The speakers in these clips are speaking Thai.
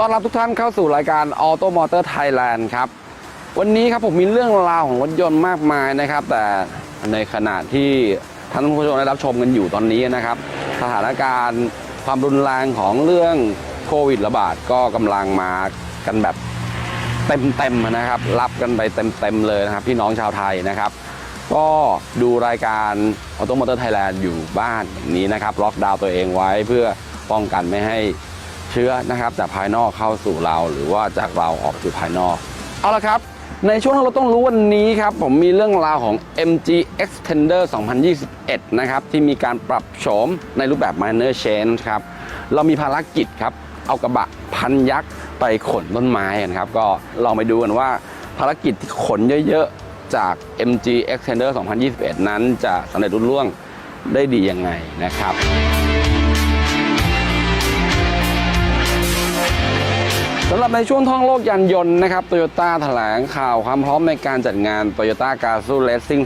ต้อนรับทุกท่านเข้าสู่รายการ Auto Motor Thailand ครับ วันนี้ครับผมมีเรื่องราวของรถยนต์มากมายนะครับ แต่ในขณะที่ท่านผู้ชมได้รับชมกันอยู่ตอนนี้นะครับ สถานการณ์ความรุนแรงของเรื่องโควิดระบาดก็กำลังมากันแบบเต็มๆนะครับ รับกันไปเต็มๆเลยนะครับพี่น้องชาวไทยนะครับ ก็ดูรายการ Auto Motor Thailand อยู่บ้านอย่างนี้นะครับ ล็อกดาวน์ตัวเองไว้เพื่อป้องกันไม่ให้ เชื้อนะครับจากภายนอกเข้าสู่เราหรือว่าจากเราออกสู่ภายนอก เอาละครับในช่วงที่เราต้องรู้วันนี้ครับ ผมมีเรื่องราวของ MG Extender 2021 นะครับ ที่มีการปรับโฉมในรูปแบบ minor change ครับ เรามีภารกิจครับ เอากระบะพันยักษ์ไปขนต้นไม้กันครับ ก็ลองไปดูกันว่าภารกิจที่ขนเยอะๆ จาก MG Extender 2021 นั้นจะสำเร็จรุ่ล่วงได้ดียังไงนะครับ สำหรับในช่วงท่องโลกยานยนต์นะครับโตโยต้าแถลงข่าวความพร้อมในการจัดงาน Toyota g a z o Racing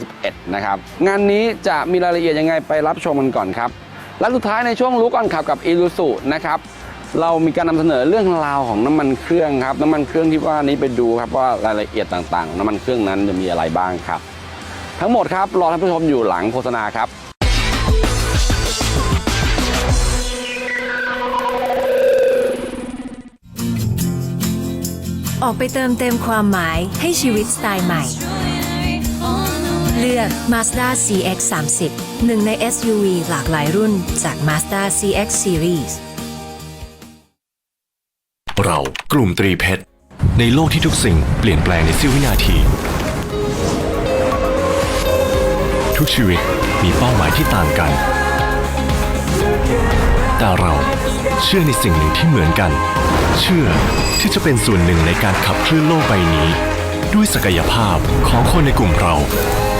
2021 นะครับ งานนี้จะมีรายละเอียดยังไงไปรับชมกันก่อนครับ และสุดท้ายในช่วงรู้ก่อนขับกับ i l u s u นะครับ เรามีการนำเสนอเรื่องราวของน้ำมันเครื่องครับน้ำมันเครื่องที่ว่านี้ไปดูครับว่ารายละเอียดต่างๆ น้ำมันเครื่องนั้นจะมีอะไรบ้างครับ ทั้งหมดครับรอท่านผู้ชมอยู่หลังโฆษณาครับ ออกไปเติมเต็มความหมายให้ชีวิตสไตล์ใหม่ เลือก Mazda CX 30หนึ่งใน SUV หลากหลายรุ่นจาก Mazda CX Series เรากลุ่มตรีเพชร ในโลกที่ทุกสิ่งเปลี่ยนแปลงในสี้ววินาที ทุกชีวิตมีเป้าหมายที่ต่างกัน แต่เราเชื่อในสิ่งหนึ่งที่เหมือนกัน เชื่อที่จะเป็นส่วนหนึ่งในการขับเคลื่อนโลกใบนี้ ด้วยศักยภาพของคนในกลุ่มเรา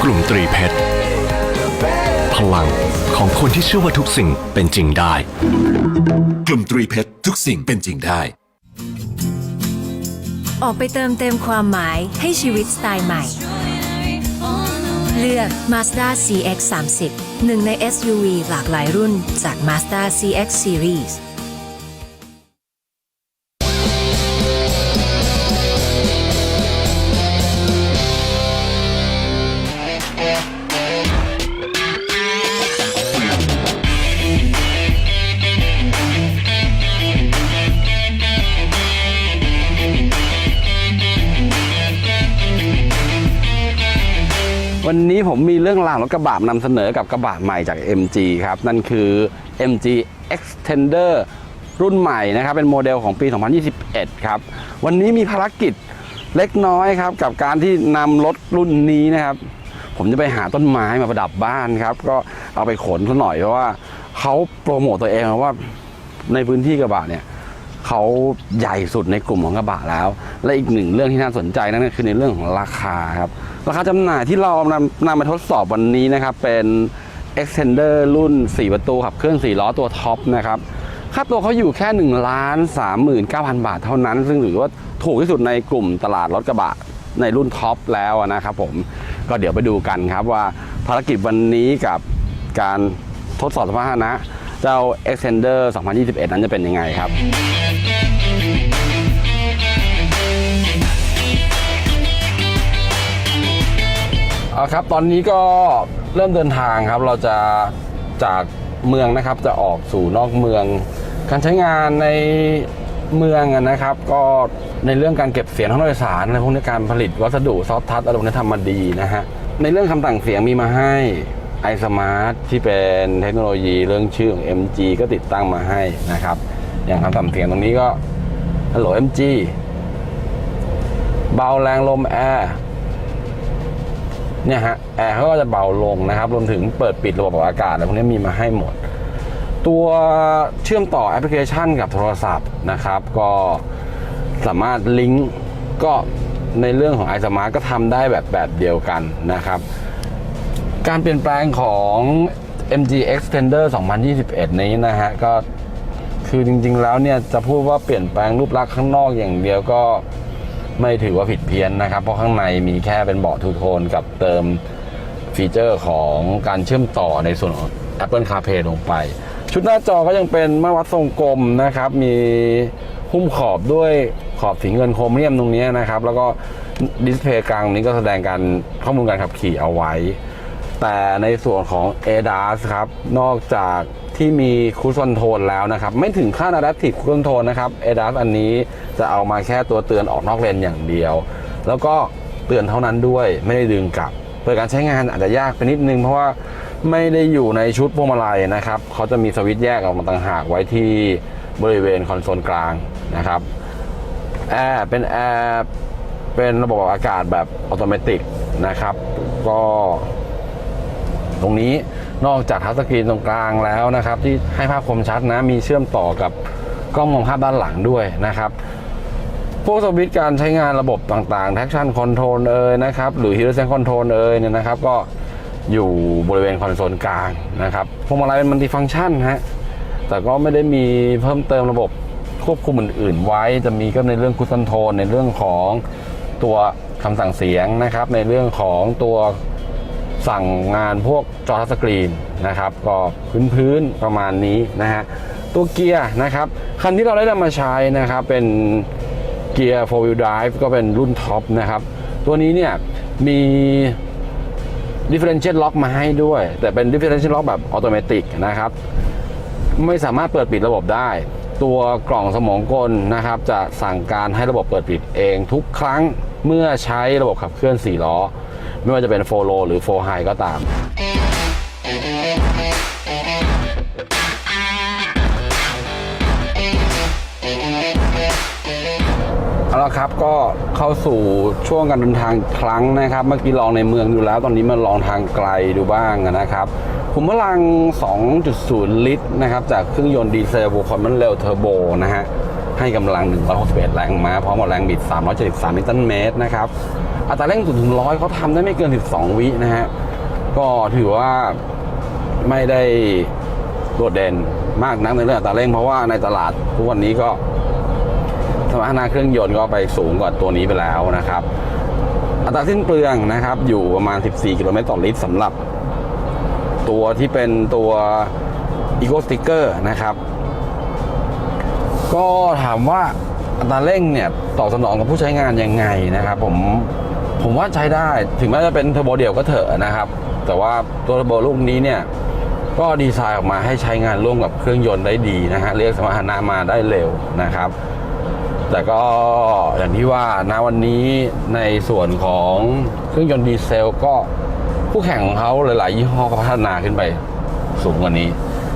กลุ่มตรีเพชรพลังของคนที่เชื่อว่าทุกสิ่งเป็นจริงได้ กลุ่มตรีเพชรทุกสิ่งเป็นจริงได้ ออกไปเติมเต็มความหมายให้ชีวิตสไตล์ใหม่ เลือก Mazda CX 30หนึ่งใน SUV หลากหลายรุ่นจาก Mazda CX Series วันนี้ผมมีเรื่องราวรถกระบะนำเสนอกับกระบะใหม่จาก MG ครับ นั่นคือ MG Extender รุ่นใหม่นะครับ เป็นโมเดลของปี 2021 ครับ วันนี้มีภารกิจเล็กน้อยครับ กับการที่นำรถรุ่นนี้นะครับ ผมจะไปหาต้นไม้มาประดับบ้านครับ ก็เอาไปขนเขาหน่อยเพราะว่าเขาโปรโมตตัวเองว่าในพื้นที่กระบะเนี่ย เขาใหญ่สุดในกลุ่มของกระบะแล้ว และอีกหนึ่งเรื่องที่น่าสนใจนั่นก็คือในเรื่องของราคาครับ ราคาจำหน่ายที่เรานำนำมาทดสอบวันนี้นะครับ เป็น Extender รุ่น 4 ประตูขับเคลื่อน4ล้อตัวท็อปนะครับค่าตัวเขาอยู่แค่1ล้าน39,000บาทเท่านั้น ซึ่งถือว่าถูกที่สุดในกลุ่มตลาดรถกระบะในรุ่นท็อปแล้วนะครับผมก็เดี๋ยวไปดูกันครับว่าภารกิจวันนี้กับการทดสอบสมรรถนะ เจ้า Extender 2021 นั้นจะเป็นยังไงครับเอาครับ ตอนนี้ก็เริ่มเดินทางครับ เราจะจากเมืองนะครับ จะออกสู่นอกเมือง การใช้งานในเมืองนะครับ ก็ในเรื่องการเก็บเสียงห้องโดยสารในพวกนี้การผลิตวัสดุซอฟต์ทัชอะไรพวกนี้ทำมาดีนะฮะ ในเรื่องคำสั่งเสียงมีมาให้ iSmart ที่เป็นเทคโนโลยีเรื่องชื่อของ MG ก็ติดตั้งมาให้นะครับ อย่างคำสั่งเสียงตรงนี้ก็ Hello MG เบาแรงลมแอร์เนี่ยฮะแอร์เขาก็จะเบาลงนะครับ รวมถึงเปิดปิดระบบปรับอากาศอะไรพวกนี้มีมาให้หมด ตัวเชื่อมต่อแอปพลิเคชันกับโทรศัพท์นะครับ ก็สามารถลิงก์ก็ในเรื่องของ i s m a r t ก็ทำได้แบบแบบเดียวกันนะครับ การเปลี่ยนแปลงของ MG Extender 2021 นี้นะฮะ ก็คือจริงๆแล้วเนี่ย จะพูดว่าเปลี่ยนแปลงรูปลักษณ์ข้างนอกอย่างเดียวก็ไม่ถือว่าผิดเพี้ยนนะครับ เพราะข้างในมีแค่เป็นเบาะทูโทนกับเติมฟีเจอร์ของการเชื่อมต่อในส่วนของ Apple CarPlay ลงไป ชุดหน้าจอก็ยังเป็นมาวัดทรงกลมนะครับ มีหุ้มขอบด้วยขอบสีเงินโครเมียมตรงนี้นะครับ แล้วก็ดิสเพย์กลางนี้ก็แสดงการข้อมูลการขับขี่เอาไว้ แต่ในส่วนของ ADAS ครับ นอกจากที่มีคูซอนโทนแล้วนะครับ ไม่ถึงขั้น Adaptive Cruise Control นะครับ ADAS อันนี้จะเอามาแค่ตัวเตือนออกนอกเลนอย่างเดียว แล้วก็เตือนเท่านั้นด้วยไม่ได้ดึงกลับเปิดการใช้งานอาจจะยากไปนิดนึง เพราะว่าไม่ได้อยู่ในชุดพวงมาลัยนะครับเขาจะมีสวิตช์แยกออกมาต่างหากไว้ที่บริเวณคอนโซลกลางนะครับแอร์เป็นแอร์เป็นระบบอากาศแบบอัตโนมัตินะครับ ก็ ตรงนี้นอกจากทัชสกรีนตรงกลางแล้วนะครับ ที่ให้ภาพคมชัดนะมีเชื่อมต่อกับกล้องมองภาพด้านหลังด้วยนะครับพวกสวิตช์การใช้งานระบบต่างๆ traction control เอ่ยนะครับ หรือ hill descent control เอ่ยเนี่ยนะครับ ก็อยู่บริเวณคอนโซลกลางนะครับพวงมาลัยเป็นมัลติฟัง c t ชันฮะแต่ก็ไม่ได้มีเพิ่มเติมระบบควบคุมอื่น ๆ ไว้จะมีก็ในเรื่องคุ s คอนโทรในเรื่องของตัวคำสั่งเสียงนะครับ ในเรื่องของตัว สั่งงานพวกจอทัชสกรีนนะครับก็พื้นๆประมาณนี้นะฮะตัวเกียร์นะครับคันที่เราได้นำมาใช้นะครับเป็นเกียร์4 wheel drive ก็เป็นรุ่นท็อปนะครับตัวนี้เนี่ยมี differential lock มาให้ด้วย แต่เป็น differential lock แบบออโตเมติกนะครับไม่สามารถเปิดปิดระบบได้ ตัวกล่องสมองกลนะครับ จะสั่งการให้ระบบเปิดปิดเองทุกครั้งเมื่อใช้ระบบขับเคลื่อน 4 ล้อ ไม่ว่าจะเป็น4 low หรือ4 high ก็ตามเอาละครับก็เข้าสู่ช่วงการเดินทางครั้งนะครับ เมื่อกี้ลองในเมืองดูแล้ว ตอนนี้มาลองทางไกลดูบ้างนะครับขุมพลัง 2.0 ลิตรนะครับ จากเครื่องยนต์ดีเซลบุคคลมันเร็วเทอร์โบนะฮะให้กำลัง 161 แรงม้าพร้อมกับแรงบิด 373 นิวตันเมตรนะครับ อัตราเร่ง0ถึง100เขาทำได้ไม่เกิน 12 วินะฮะ ก็ถือว่าไม่ได้โดดเด่นมากนักในเรื่องอัตราเร่งเพราะว่าในตลาดทุกวันนี้ก็สมรรถนะเครื่องยนต์ก็ไปสูงกว่าตัวนี้ไปแล้วนะครับ อัตราสิ้นเปลืองนะครับอยู่ประมาณ 14 กิโลเมตรต่อลิตรสำหรับ ตัวที่เป็นตัว Eco Sticker นะครับ ก็ถามว่าอัตราเร่งเนี่ยตอบสนองกับผู้ใช้งานยังไงนะครับ ผม ผมว่าใช้ได้ถึงแม้จะเป็นเทอร์โบเดี่ยวก็เถอะนะครับ แต่ว่าตัวเทอร์โบลูกนี้เนี่ยก็ดีไซน์ออกมาให้ใช้งานร่วมกับเครื่องยนต์ได้ดีนะฮะเรียกสมรรถนะมาได้เร็วนะครับ แต่ก็อย่างที่ว่านะวันนี้ในส่วนของเครื่องยนต์ดีเซลก็คู่แข่งของเขาหลาย ๆ ยี่ห้อก็พัฒนาขึ้นไปสูงกว่านี้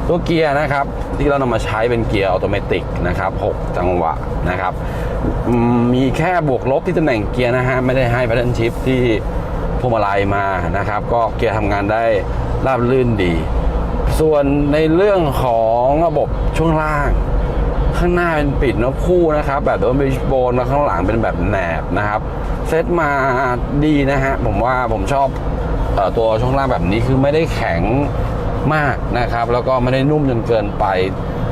ตัวเกียร์นะครับที่เรานำมาใช้เป็นเกียร์ออโตเมติกนะครับ 6 จังหวะนะครับ มีแค่บวกลบที่ตำแหน่งเกียร์นะฮะ ไม่ได้ให้ p พ t เ r n shift ที่พวงมาลัยมานะครับ ก็เกียร์ทำงานได้ราบรื่นดี ส่วนในเรื่องของระบบช่วงล่าง ข้างหน้าเป็นปิดนอะคู่นะครับ แบบโดนบิชโบนแล้วข้างหลังเป็นแบบแหนบนะครับ เซตมาดีนะฮะ ผมว่าผมชอบอตัวช่วงล่างแบบนี้คือไม่ได้แข็งมากนะครับ แล้วก็ไม่ได้นุ่มจนเกินไป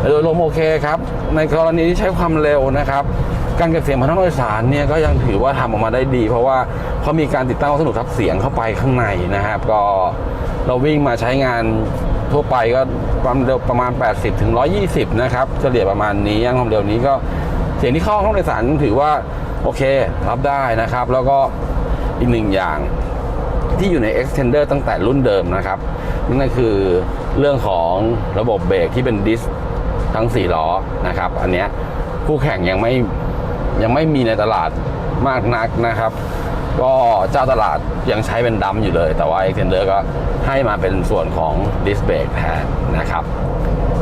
โดยรวมโอเคครับ ในกรณีที่ใช้ความเร็วนะครับ การเก็บเสียงผ่านทางโดยสารเนี่ยก็ยังถือว่าทำออกมาได้ดี เพราะว่าเขามีการติดตั้งวัสดุทับเสียงเข้าไปข้างในนะครับ ก็เราวิ่งมาใช้งานทั่วไปก็ความเร็วประมาณ 80ถึง120 นะครับเฉลี่ยประมาณนี้ย่างความเร็วนี้ก็เสียงที่เข้าห้องโดยสารถือว่าโอเครับได้นะครับ แล้วก็อีกหนึ่งอย่างที่อยู่ใน extender ตั้งแต่รุ่นเดิมนะครับนั่นก็คือเรื่องของระบบเบรกที่เป็นดิสทั้ง 4 ล้อนะครับ อันเนี้ยคู่แข่งยังไม่ ยังไม่มีในตลาดมากนักนะครับ ก็เจ้าตลาดยังใช้เป็นดัมอยู่เลย แต่ว่า Extender ก็ให้มาเป็นส่วนของดิสเบรกแทนนะครับ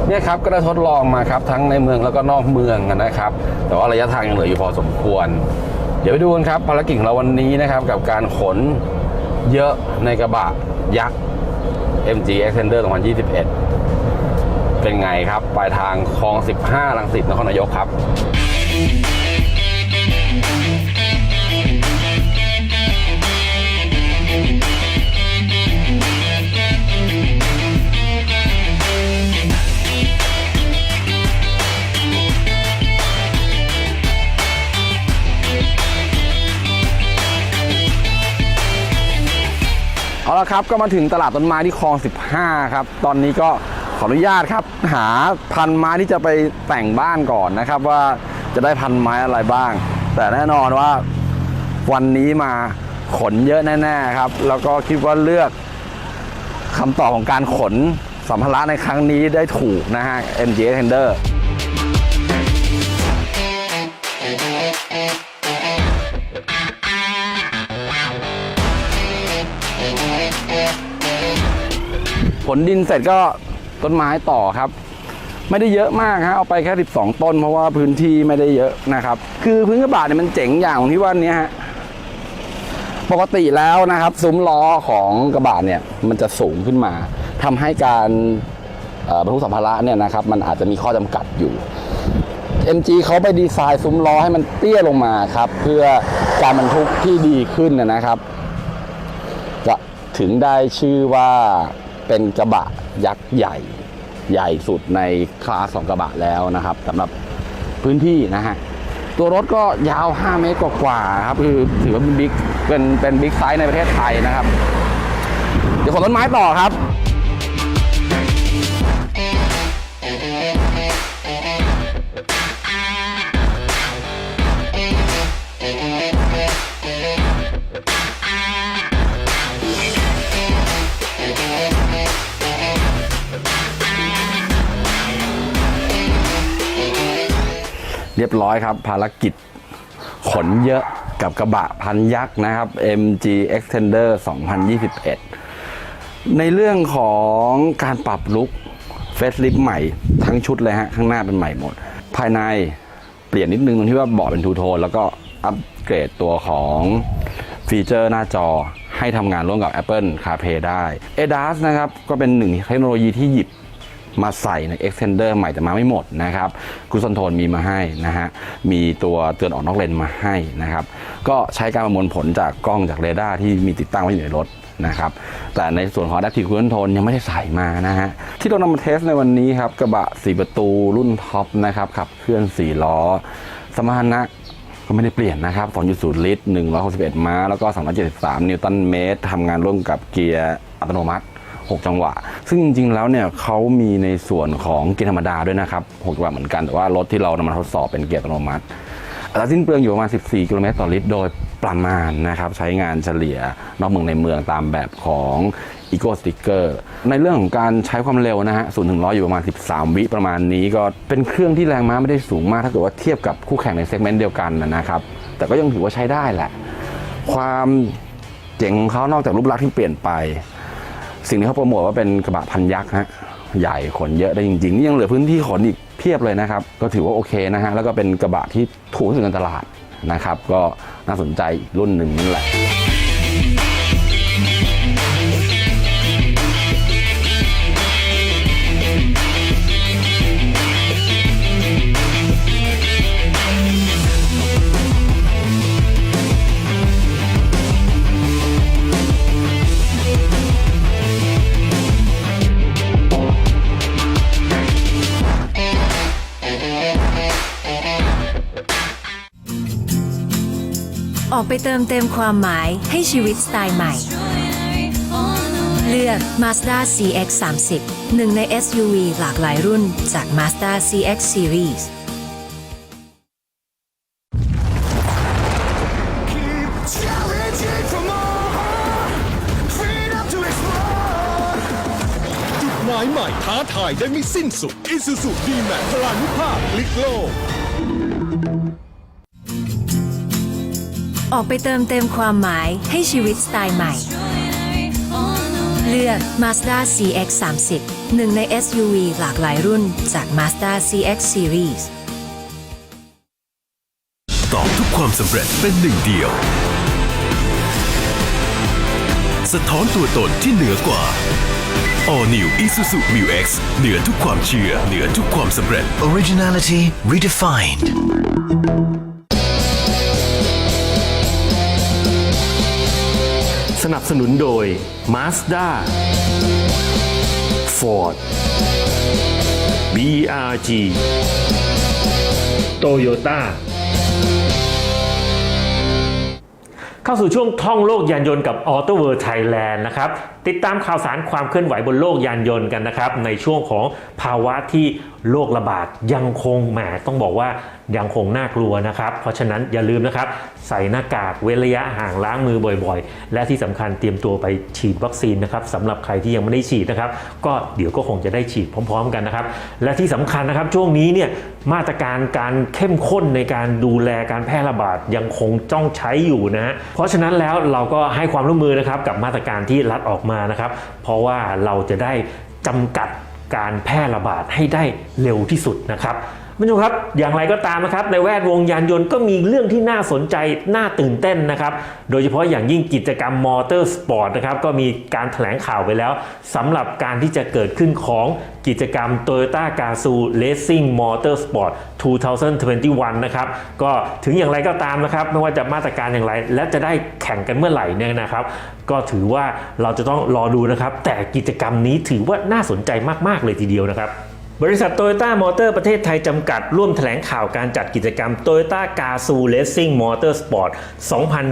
เนี่ยครับก็ได้ทดลองมาครับทั้งในเมืองแล้วก็นอกเมืองนะครับ แต่ว่าระยะทางยังเหลืออยู่พอสมควร เดี๋ยวไปดูกันครับภารกิจของเราวันนี้นะครับกับการขนเยอะในกระบะยักษ์ MG Extender 2021 เป็นไงครับ ปลายทางคลอง 15ลังสิตนครนายกครับ เอาละครับก็มาถึงตลาดต้นไม้ที่คลอง 15 ครับ ตอนนี้ก็ขออนุญาตครับ หาพันไม้ที่จะไปแต่งบ้านก่อนนะครับ ว่าจะได้พันไม้อะไรบ้าง แต่แน่นอนว่าวันนี้มาขนเยอะแน่ๆครับ แล้วก็คิดว่าเลือกคำตอบของการขนสัมภาระในครั้งนี้ได้ถูกนะฮะ MJ Tender ผลดินเสร็จก็ต้นไม้ต่อครับ ไม่ได้เยอะมากฮะเอาไปแค่ 12 ต้น เพราะว่าพื้นที่ไม่ได้เยอะนะครับ คือพื้นกระบะเนี่ยมันเจ๋งอย่างของที่ว่านี้ฮะปกติแล้วนะครับ ซุ้มล้อของกระบะเนี่ยมันจะสูงขึ้นมาทำให้การบรรทุกสัมภาระเนี่ยนะครับ มันอาจจะมีข้อจำกัดอยู่ MG เขาไปดีไซน์ซุ้มล้อให้มันเตี้ยลงมาครับ เพื่อการบรรทุกที่ดีขึ้นนะครับ จะถึงได้ชื่อว่าเป็นกระบะยักษ์ใหญ่ ใหญ่สุดในคลาสของกระบะแล้วนะครับสำหรับพื้นที่นะฮะตัวรถก็ยาว 5 เมตรกว่าๆครับคือถือว่าเป็นบิ๊กเป็นเป็นบิ๊กไซส์ในประเทศไทยนะครับ เดี๋ยวขนต้นไม้ต่อครับ เรียบร้อยครับ ภารกิจขนเยอะกับกระบะพันยักษ์นะครับ MG Extender 2021 ในเรื่องของการปรับลุคเฟสลิฟใหม่ทั้งชุดเลยฮะ ข้างหน้าเป็นใหม่หมด ภายในเปลี่ยนนิดนึงตรงที่ว่าเบาะเป็นทูโทน แล้วก็อัปเกรดตัวของฟีเจอร์หน้าจอให้ทำงานร่วมกับ Apple CarPlay ได้ ADAS นะครับ ก็เป็นหนึ่งเทคโนโลยีที่หยิบ มาใส่ใน Extender ใหม่แต่มาไม่หมดนะครับกูซอนโทนมีมาให้นะฮะมีตัวเตือนออกนอกเลนมาให้นะครับก็ใช้การประมวลผลจากกล้องจากเรดาร์ที่มีติดตั้งไว้อยู่ในรถนะครับแต่ในส่วนของ Adaptive Cruise Control ยังไม่ได้ใส่มานะฮะที่เรานำมาเทสในวันนี้ครับกระบะ 4 ประตูรุ่นท็อปนะครับขับเคลื่อน 4 ล้อ สมรรถนะก็ไม่ได้เปลี่ยนนะครับ 2.0 ลิตร 161 ม้า แล้วก็273 นิวตันเมตรทำงานร่วมกับเกียร์อัตโนมัติ 6 จังหวะ ซึ่งจริงๆแล้วเนี่ยเขามีในส่วนของเกียร์ธรรมดาด้วยนะครับ6จังหวะเหมือนกันแต่ว่ารถที่เรานำมาทดสอบเป็นเกียร์อัตโนมัติอัตราสิ้นเปลืองอยู่ประมาณ 14 กิโลเมตรต่อลิตร โดยประมาณนะครับ ใช้งานเฉลี่ยนอกเมืองในเมืองตามแบบของ Eco Sticker ในเรื่องของการใช้ความเร็วนะฮะ 0 ถึง 100 อยู่ประมาณ 13 วิประมาณนี้ก็เป็นเครื่องที่แรงม้าไม่ได้สูงมาก ถ้าเกิดว่าเทียบกับคู่แข่งในเซกเมนต์เดียวกันนะครับ แต่ก็ยังถือว่าใช้ได้แหละ ความเจ๋งของเขานอกจากรูปลักษณ์ที่เปลี่ยนไป สิ่งที่เขาโปรโมทว่าเป็นกระบะพันยักษ์ฮะใหญ่ขนเยอะได้จริงๆนี่ยังเหลือพื้นที่ขนอีกเพียบเลยนะครับ ก็ถือว่าโอเคนะฮะแล้วก็เป็นกระบะที่ถูกที่สุดในตลาดนะครับ ก็น่าสนใจรุ่นหนึ่งนั่นแหละ เติมเต็มความหมายให้ชีวิตสไตล์ใหม่ เลือก Mazda CX 30หนึ่งใน SUV หลากหลายรุ่นจาก Mazda CX Series จุดหมายใหม่ท้าทายได้ไม่สิ้นสุด Isuzu D-Max พลานุภาพพลิกโลก ออกไปเติมเต็มความหมายให้ชีวิตสไตล์ใหม่ เลือก Mazda CX 30หนึ่งใน SUV หลากหลายรุ่นจาก Mazda CX Series ตอบทุกความสำเร็จเป็นหนึ่งเดียว สะท้อนตัวตนที่เหนือกว่า All New Isuzu Mu X เหนือทุกความเชื่อ เหนือทุกความสำเร็จ Originality redefined สนับสนุนโดย Mazda Ford BRG Toyota เข้าสู่ช่วงท่องโลกยานยนต์กับ Auto World Thailand นะครับ ติดตามข่าวสารความเคลื่อนไหวบนโลกยานยนต์กันนะครับ ในช่วงของภาวะที่โรคระบาดยังคงแหมต้องบอกว่ายังคงน่ากลัวนะครับ เพราะฉะนั้นอย่าลืมนะครับ ใส่หน้ากากเว้นระยะห่างล้างมือบ่อยๆ และที่สำคัญเตรียมตัวไปฉีดวัคซีนนะครับสำหรับใครที่ยังไม่ได้ฉีดนะครับ ก็เดี๋ยวก็คงจะได้ฉีดพร้อม ๆ กันนะครับ และที่สำคัญนะครับช่วงนี้เนี่ยมาตรการการเข้มข้นในการดูแลการแพร่ระบาดยังคงจ้องใช้อยู่นะฮะเพราะฉะนั้นแล้วเราก็ให้ความร่วมมือนะครับกับมาตรการที่รัฐออกมานะครับ เพราะว่าเราจะได้จำกัดการแพร่ระบาดให้ได้เร็วที่สุดนะครับ ผู้ชมครับอย่างไรก็ตามนะครับในแวดวงยานยนต์ก็มีเรื่องที่น่าสนใจน่าตื่นเต้นนะครับ โดยเฉพาะอย่างยิ่งกิจกรรมมอเตอร์สปอร์ตนะครับก็มีการแถลงข่าวไปแล้วสำหรับการที่จะเกิดขึ้นของกิจกรรม Toyota Gazoo Racing Motorsport 2021 นะครับ ก็ถึงอย่างไรก็ตามนะครับ ไม่ว่าจะมาตรการอย่างไร และจะได้แข่งกันเมื่อไหร่เนี่ยนะครับ ก็ถือว่าเราจะต้องรอดูนะครับ แต่กิจกรรมนี้ถือว่าน่าสนใจมาก ๆ เลยทีเดียวนะครับ บริษัทโตโยต้ามอเตอร์ประเทศไทยจำกัดร่วมแถลงข่าวการจัดกิจกรรม Toyota g a z o o Racing Motorsport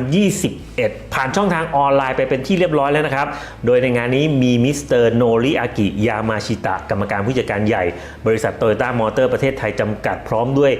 2021 ผ่านช่องทางออนไลน์ไปเป็นที่เรียบร้อยแล้วนะครับ โดยในงานนี้มีมิสเตอร์โนริอากิยามาชิตะกรรมการผู้จัดการใหญ่ บริษัทโตโยต้ามอเตอร์ประเทศไทยจำกัดพร้อมด้วย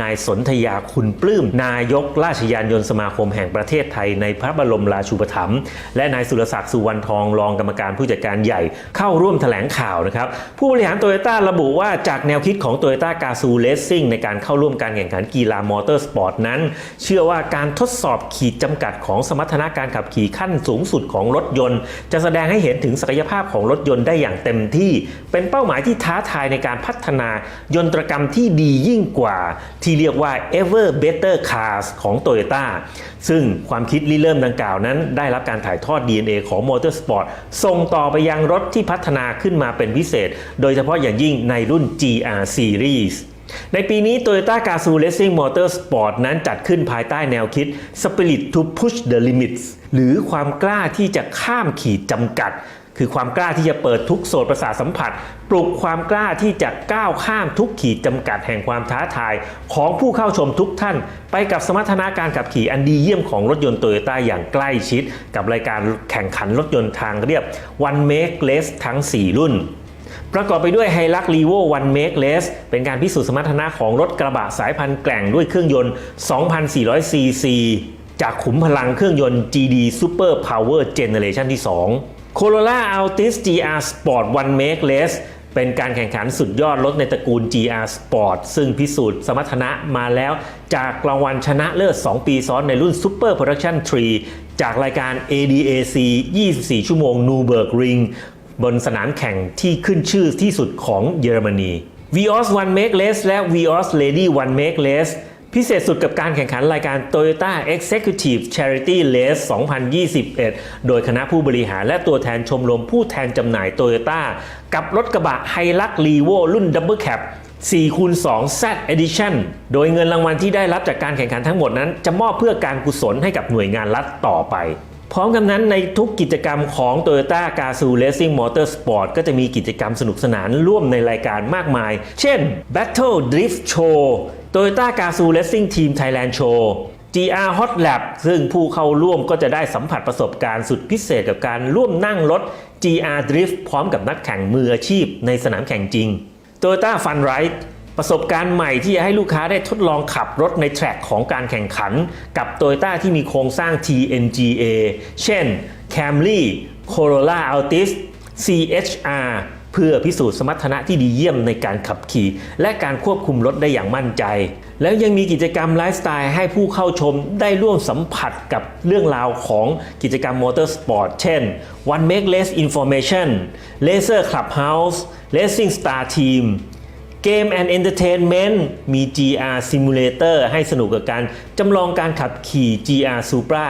นายสนธยาคุณปลื้ม นายกราชยานยนต์สมาคมแห่งประเทศไทยในพระบรมราชูปถัมภ์และนายสุรศักดิ์สุวรรณทองรองกรรมการผู้จัดการใหญ่ เข้าร่วมแถลงข่าวนะครับผู้บริหารโตโยต้าระบุว่าจากแนวคิดของ Toyota g a z o o Racing ในการเข้าร่วมการแข่งขันกีฬามอเตอร์สปอร์ตนั้น เชื่อว่าการทดสอบขีดจำกัดของสมรรถนะการขับขี่ขั้นสูงสุดของรถยนต์ จะแสดงให้เห็นถึงศักยภาพของรถยนต์ได้อย่างเต็มที่ เป็นเป้าหมายที่ท้าทายในการพัฒนายนตรกรรมที่ดียิ่งกว่า ที่เรียกว่า ever better cars ของ Toyota ซึ่งความคิดริเริ่มดังกล่าวนั้น ได้รับการถ่ายทอด DNA ของ Motorsport ส่งต่อไปยังรถที่พัฒนาขึ้นมาเป็นพิเศษ โดยเฉพาะอย่างยิ่งในรุ่น GR Series ในปีนี้ Toyota Gazoo Racing Motorsport นั้นจัดขึ้นภายใต้แนวคิด Spirit to Push the Limits หรือความกล้าที่จะข้ามขีดจำกัด คือความกล้าที่จะเปิดทุกโสตประสาทสัมผัส ปลุกความกล้าที่จะก้าวข้ามทุกขีดจำกัดแห่งความท้าทาย ของผู้เข้าชมทุกท่าน ไปกับสมรรถนะการขับขี่อันดีเยี่ยมของรถยนต์โตโยต้าอย่างใกล้ชิด กับรายการแข่งขันรถยนต์ทางเรียบ One Make Race ทั้ง 4 รุ่น ประกอบไปด้วย h i l u x l e v o One Make Race เป็นการพิสูจน์สมรรถนะของรถกระบะสายพันธุ์แกร่งด้วยเครื่องยนต์ 2,400 ซีซี จากขุมพลังเครื่องยนต์ GD Super Power Generation ที่ 2 Corolla Altis GR Sport One Make Race เป็นการแข่งขันสุดยอดรถในตระกูล GR Sport ซึ่งพิสูจน์สมรรถนะมาแล้วจากรางวัลชนะเลิศ 2 ปีซ้อนในรุ่น Super Production 3 จากรายการ ADAC 24 ชั่วโมง Nürburgring บนสนามแข่งที่ขึ้นชื่อที่สุดของเยอรมนี Vios One Make Race และ Vios Lady One Make Race พิเศษสุดกับการแข่งขันรายการ Toyota Executive Charity Race 2021 โดยคณะผู้บริหารและตัวแทนชมรมผู้แทนจำหน่าย Toyota กับรถกระบะ h i l u x l e v o รุ่น Double Cab 4คูณ2 Z Edition โดยเงินรางวัลที่ได้รับจากการแข่งขันทั้งหมดนั้น จะมอบเพื่อการกุศลให้กับหน่วยงานรัฐต่อไป พร้อมกันนั้นในทุกกิจกรรมของ Toyota g a z o o Racing Motorsport ก็จะมีกิจกรรมสนุกสนานร่วมในรายการมากมาย เช่น Battle Drift Show Toyota g a z o o Racing Team Thailand Show GR Hot Lap ซึ่งผู้เข้าร่วมก็จะได้สัมผัสประสบการณ์สุดพิเศษกับการร่วมนั่งรถ GR Drift พร้อมกับนักแข่งมืออาชีพในสนามแข่งจริง Toyota Fun Ride ประสบการณ์ใหม่ที่จะให้ลูกค้าได้ทดลองขับรถในแทร็กของการแข่งขัน กับ Toyota ที่มีโครงสร้าง TNGA เช่น Camry Corolla Altis CHR เพื่อพิสูจน์สมรรถนะที่ดีเยี่ยมในการขับขี่ และการควบคุมรถได้อย่างมั่นใจ แล้วยังมีกิจกรรมไลฟ์สไตล์ให้ผู้เข้าชมได้ร่วมสัมผัสกับเรื่องราวของกิจกรรมมอเตอร์สปอร์ตเช่น One Make Less Information Laser Clubhouse Racing Star Team เกม and Entertainment มี GR Simulator ให้สนุกกับการจำลองการขับขี่ GR Supra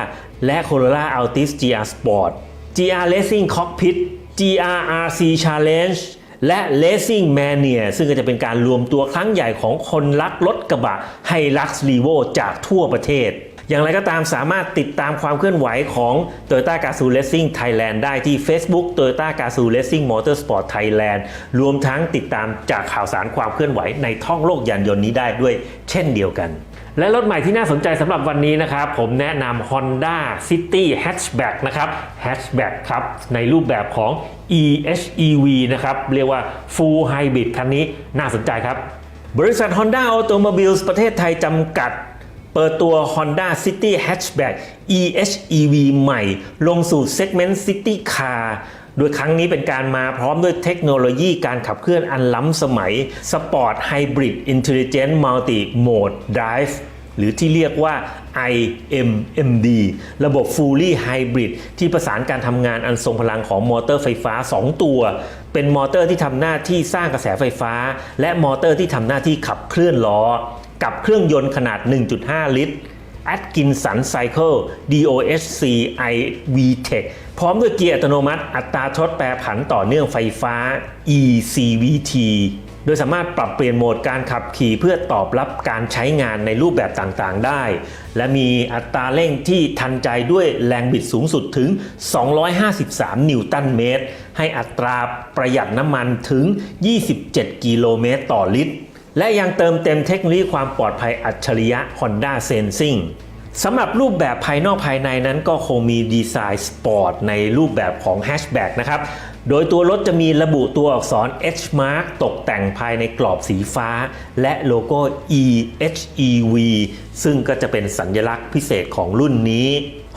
และ Corolla Altis GR Sport GR Racing Cockpit GR RC Challenge และ Racing Mania ซึ่งก็จะเป็นการรวมตัวครั้งใหญ่ของคนรักรถกระบะ Hilux Revo จากทั่วประเทศ อย่างไรก็ตามสามารถติดตามความเคลื่อนไหวของ Toyota g a z o o Racing Thailand ได้ที่ Facebook Toyota g a z o o Racing Motorsport Thailand รวมทั้งติดตามจากข่าวสารความเคลื่อนไหวในท่องโลกยานยนต์นี้ได้ด้วยเช่นเดียวกัน และรถใหม่ที่น่าสนใจสำหรับวันนี้นะครับ ผมแนะนำ Honda City Hatchback นะครับ Hatchback ครับ ในรูปแบบของ EHEV นะครับ เรียกว่า Full Hybrid คันนี้น่าสนใจครับ บริษัท Honda Automobiles ประเทศไทยจำกัด เปิดตัว Honda City Hatchback EHEV ใหม่ ลงสู่ segment City Car โดยครั้งนี้เป็นการมาพร้อมด้วยเทคโนโลยีการขับเคลื่อนอันล้ำสมัย Sport Hybrid Intelligent Multi Mode Drive หรือที่เรียกว่า IMMD ระบบ Fully Hybrid ที่ประสานการทำงานอันทรงพลังของมอเตอร์ไฟฟ้า 2 ตัว เป็นมอเตอร์ที่ทำหน้าที่สร้างกระแสไฟฟ้า และมอเตอร์ที่ทำหน้าที่ขับเคลื่อนล้อ กับเครื่องยนต์ขนาด 1.5 ลิตร Atkinson Cycle DOHC i VTEC พร้อมด้วยเกียร์อัตโนมัติ อัตราทดแปรผันต่อเนื่องไฟฟ้า ECVT โดยสามารถปรับเปลี่ยนโหมดการขับขี่เพื่อตอบรับการใช้งานในรูปแบบต่างๆได้ และมีอัตราเร่งที่ทันใจด้วยแรงบิดสูงสุดถึง 253 นิวตันเมตร ให้อัตราประหยัดน้ำมันถึง 27 กิโลเมตรต่อลิตร และยังเติมเต็มเทคโนโลยีความปลอดภัยอัจฉริยะ Honda Sensing สำหรับรูปแบบภายนอกภายในนั้นก็คงมีดีไซน์สปอร์ตในรูปแบบของแฮชแบ็กนะครับ โดยตัวรถจะมีระบุตัวอักษร H mark ตกแต่งภายในกรอบสีฟ้า และโลโก้ EHEV ซึ่งก็จะเป็นสัญลักษณ์พิเศษของรุ่นนี้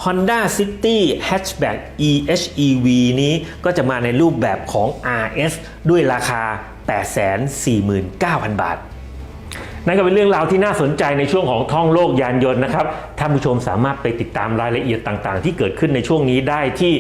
Honda City Hatchback EHEV นี้ก็จะมาในรูปแบบของ RS ด้วยราคา 849,000 บาท นั่นก็เป็นเรื่องราวที่น่าสนใจในช่วงของท่องโลกยานยนต์นะครับ ท่านผู้ชมสามารถไปติดตามรายละเอียดต่างๆ ที่เกิดขึ้นในช่วงนี้ได้ที่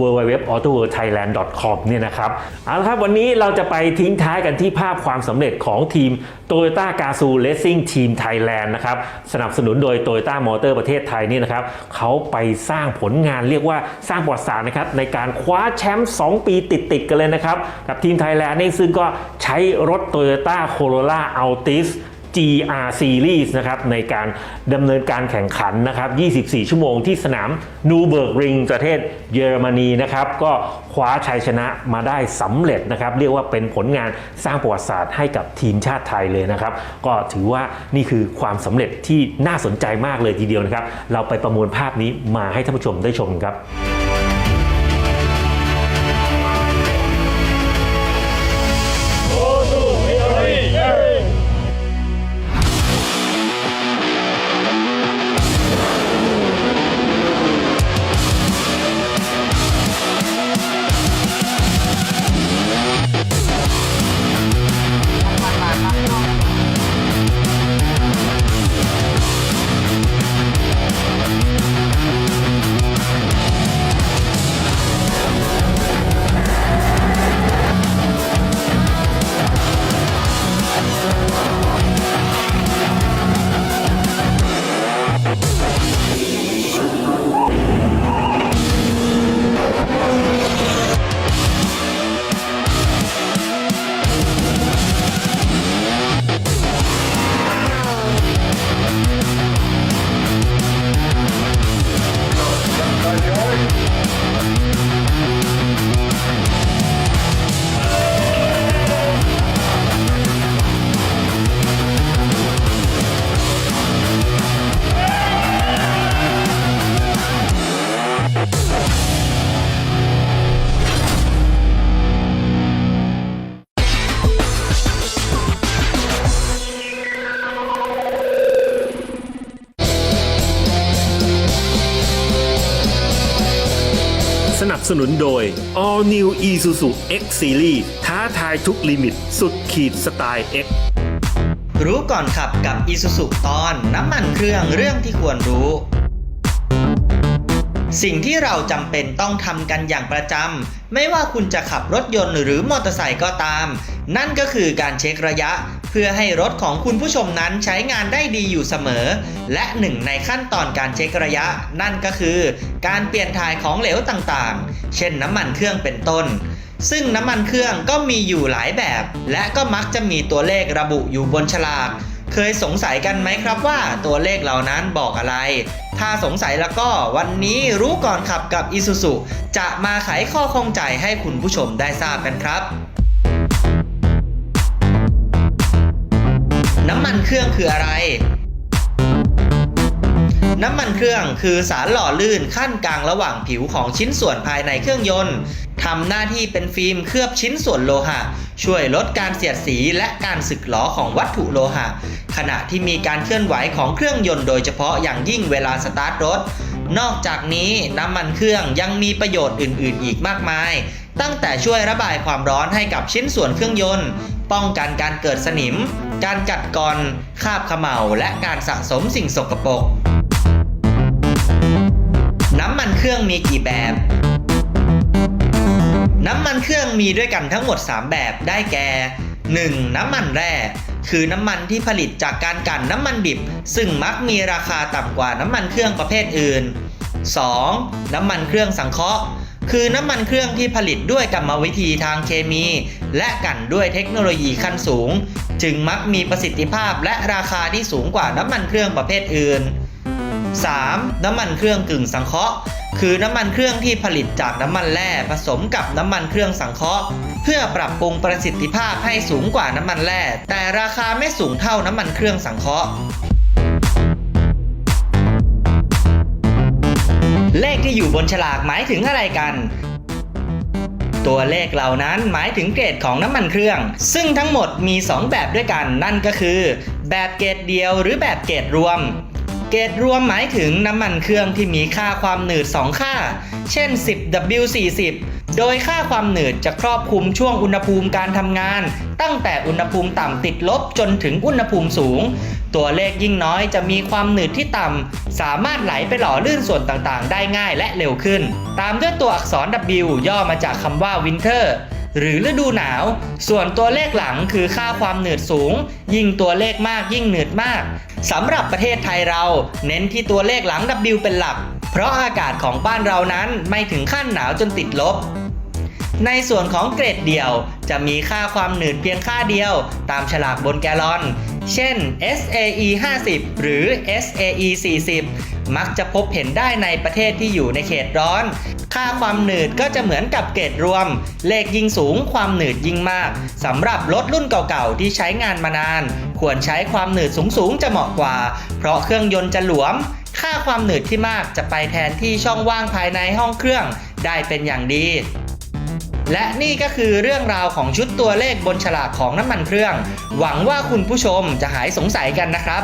www.autoworldthailand.com เนี่ยนะครับเอาละครับวันนี้เราจะไปทิ้งท้ายกันที่ภาพความสำเร็จของทีม Toyota g a z o o Racing Team Thailand นะครับสนับสนุนโดย Toyota Motor ประเทศไทยนี่นะครับเขาไปสร้างผลงานเรียกว่าสร้างประวัติศาสตร์นะครับในการคว้าแชมป์ 2 ปีติดๆกันเลยนะครับ กับทีมไทยแลนด์นี่ซึ่งก็ใช้รถ Toyota Corolla Altis GR Series นะครับในการดำเนินการแข่งขันนะครับ 24 ชั่วโมงที่สนามนูเบิร์กริงประเทศเยอรมนีนะครับ ก็คว้าชัยชนะมาได้สำเร็จนะครับ เรียกว่าเป็นผลงานสร้างประวัติศาสตร์ให้กับทีมชาติไทยเลยนะครับ ก็ถือว่านี่คือความสำเร็จที่น่าสนใจมากเลยทีเดียวนะครับ เราไปประมวลภาพนี้มาให้ท่านผู้ชมได้ชมครับ โดย All New Isuzu X Series ท้าทายทุกลิมิต สุดขีดสไตล์ X รู้ก่อนขับกับ Isuzu ตอนน้ำมันเครื่องเรื่องที่ควรรู้ สิ่งที่เราจำเป็นต้องทำกันอย่างประจำไม่ว่าคุณจะขับรถยนต์หรือมอเตอร์ไซค์ก็ตาม นั่นก็คือการเช็คระยะ เพื่อให้รถของคุณผู้ชมนั้นใช้งานได้ดีอยู่เสมอ และหนึ่งในขั้นตอนการเช็คระยะ นั่นก็คือ การเปลี่ยนถ่ายของเหลวต่างๆ เช่นน้ำมันเครื่องเป็นต้น ซึ่งน้ำมันเครื่องก็มีอยู่หลายแบบ และก็มักจะมีตัวเลขระบุอยู่บนฉลากเคยสงสัยกันไหมครับว่าตัวเลขเหล่านั้นบอกอะไร ถ้าสงสัยแล้วก็วันนี้รู้ก่อนขับกับ Isuzu จะมาไขข้อข้องใจให้คุณผู้ชมได้ทราบกันครับ น้ำมันเครื่องคืออะไร น้ำมันเครื่องคือสารหล่อลื่นขั้นกลางระหว่างผิวของชิ้นส่วนภายในเครื่องยนต์ทำหน้าที่เป็นฟิล์มเคลือบชิ้นส่วนโลหะ ช่วยลดการเสียดสีและการสึกหรอของวัตถุโลหะ ขณะที่มีการเคลื่อนไหวของเครื่องยนต์โดยเฉพาะอย่างยิ่งเวลาสตาร์ทรถ นอกจากนี้น้ำมันเครื่องยังมีประโยชน์อื่น ๆ อีกมากมาย ตั้งแต่ช่วยระบายความร้อนให้กับชิ้นส่วนเครื่องยนต์ ป้องกันการเกิดสนิม การกัดกร่อนคาบขม่าและการสะสมสิ่งสกปรก น้ำมันเครื่องมีกี่แบบ น้ำมันเครื่องมีด้วยกันทั้งหมด 3 แบบได้แก่ 1. น้ำมันแร่คือน้ำมันที่ผลิตจากการกลั่นน้ำมันดิบ ซึ่งมักมีราคาต่ำกว่าน้ำมันเครื่องประเภทอื่น 2. น้ำมันเครื่องสังเคราะห์ คือน้ำมันเครื่องที่ผลิตด้วยกรรมวิธีทางเคมี และกันด้วยเทคโนโลยีขั้นสูง จึงมักมีประสิทธิภาพและราคาที่สูงกว่าน้ำมันเครื่องประเภทอื่น 3. น้ำมันเครื่องกึ่งสังเคราะห์ คือน้ำมันเครื่องที่ผลิตจากน้ำมันแร่ผสมกับน้ำมันเครื่องสังเคราะห์ เพื่อปรับปรุงประสิทธิภาพให้สูงกว่าน้ำมันแร่แต่ราคาไม่สูงเท่าน้ำมันเครื่องสังเคราะห์ เลขที่อยู่บนฉลากหมายถึงอะไรกัน ตัวเลขเหล่านั้นหมายถึงเกรดของน้ำมันเครื่อง ซึ่งทั้งหมดมี 2 แบบด้วยกัน นั่นก็คือ แบบเกรดเดียวหรือแบบเกรดรวม เกรดรวมหมายถึงน้ำมันเครื่องที่มีค่าความหนืด 2 ค่า เช่น 10W40 โดยค่าความหนืดจะครอบคลุมช่วงอุณหภูมิการทำงาน ตั้งแต่อุณหภูมิต่ำติดลบจนถึงอุณหภูมิสูง ตัวเลขยิ่งน้อยจะมีความหนืดที่ต่ำ สามารถไหลไปหล่อลื่นส่วนต่างๆ ได้ง่ายและเร็วขึ้น ตามด้วยตัวอักษร W ย่อมาจากคำว่า winter หรือฤดูหนาว ส่วนตัวเลขหลังคือค่าความหนืดสูง ยิ่งตัวเลขมากยิ่งหนืดมาก สำหรับประเทศไทยเรา เน้นที่ตัวเลขหลัง W เป็นหลัก เพราะอากาศของบ้านเรานั้นไม่ถึงขั้นหนาวจนติดลบ ในส่วนของเกรดเดี่ยว จะมีค่าความหนืดเพียงค่าเดียว ตามฉลากบนแกลลอน เช่น SAE 50 หรือ SAE 40 มักจะพบเห็นได้ในประเทศที่อยู่ในเขตร้อน ค่าความหนืดก็จะเหมือนกับเกรดรวม เลขยิ่งสูงความหนืดยิ่งมากสำหรับรถรุ่นเก่าๆ ที่ใช้งานมานาน ควรใช้ความหนืดสูงๆจะเหมาะกว่า เพราะเครื่องยนต์จะหลวม ค่าความหนืดที่มากจะไปแทนที่ช่องว่างภายในห้องเครื่อง ได้เป็นอย่างดี และนี่ก็คือเรื่องราวของชุดตัวเลขบนฉลากของน้ำมันเครื่อง หวังว่าคุณผู้ชมจะหายสงสัยกันนะครับ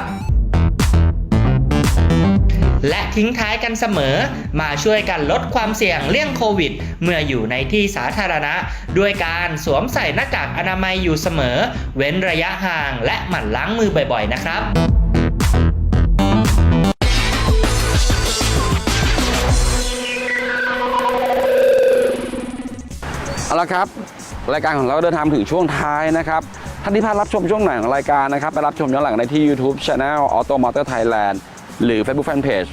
และทิ้งท้ายกันเสมอ มาช่วยกันลดความเสี่ยงเลี่ยงโควิด เมื่ออยู่ในที่สาธารณะ ด้วยการสวมใส่หน้ากากอนามัยอยู่เสมอ เว้นระยะห่างและหมั่นล้างมือบ่อยๆนะครับ เอาละครับ รายการของเราเดินทางถึงช่วงท้ายนะครับท่านที่พลาดรับชมช่วงไหนของรายการนะครับไปรับชมย้อนหลังได้ที่ YouTube Channel Auto Motor Thailand หรือ Facebook Fanpage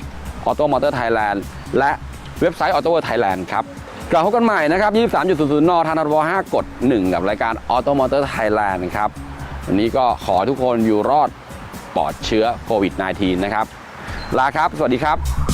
Auto Motor Thailand และเว็บไซต์ Auto World Thailand ครับกลับพบกันใหม่นะครับ 23.00 น ทางนว5กด 1 กับรายการ Auto Motor Thailand ครับ วันนี้ก็ขอทุกคนอยู่รอดปลอดเชื้อโควิด -19 นะครับ ลาครับ สวัสดีครับ